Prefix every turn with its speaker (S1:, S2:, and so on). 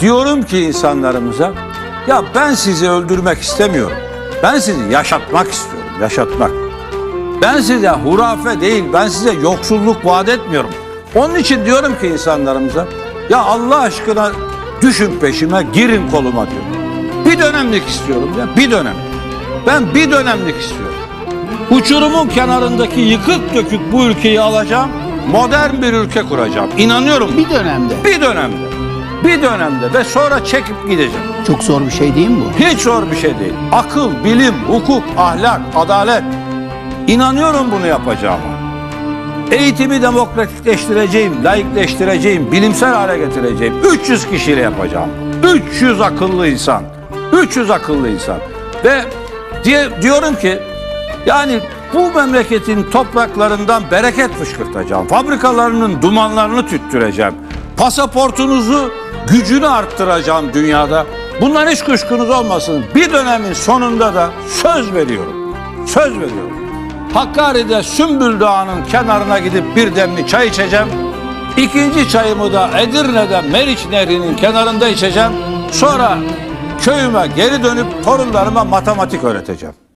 S1: Diyorum ki insanlarımıza ya ben sizi öldürmek istemiyorum. Ben sizi yaşatmak istiyorum. Yaşatmak. Ben size hurafe değil, ben size yoksulluk vaat etmiyorum. Onun için diyorum ki insanlarımıza, ya Allah aşkına düşün peşime, girin koluma diyorum. Bir dönemlik istiyorum ya, bir dönem. Ben bir dönemlik istiyorum. Uçurumun kenarındaki yıkık dökük bu ülkeyi alacağım, modern bir ülke kuracağım. İnanıyorum.
S2: Bir dönemde.
S1: Bir dönemde. Bir dönemde ve sonra çekip gideceğim.
S2: Çok zor bir şey değil mi bu?
S1: Hiç zor bir şey değil. Akıl, bilim, hukuk, ahlak, adalet. İnanıyorum bunu yapacağıma. Eğitimi demokratikleştireceğim, laikleştireceğim, bilimsel hale getireceğim. 300 kişiyle yapacağım. 300 akıllı insan. 300 akıllı insan. Ve diye, diyorum ki yani bu memleketin topraklarından bereket fışkırtacağım. Fabrikalarının dumanlarını tüttüreceğim. Pasaportunuzu gücünü arttıracağım dünyada. Bundan hiç kuşkunuz olmasın. Bir dönemin sonunda da söz veriyorum. Söz veriyorum. Hakkari'de Sümbül Dağı'nın kenarına gidip bir demli çay içeceğim. İkinci çayımı da Edirne'de Meriç Nehri'nin kenarında içeceğim. Sonra köyüme geri dönüp torunlarıma matematik öğreteceğim.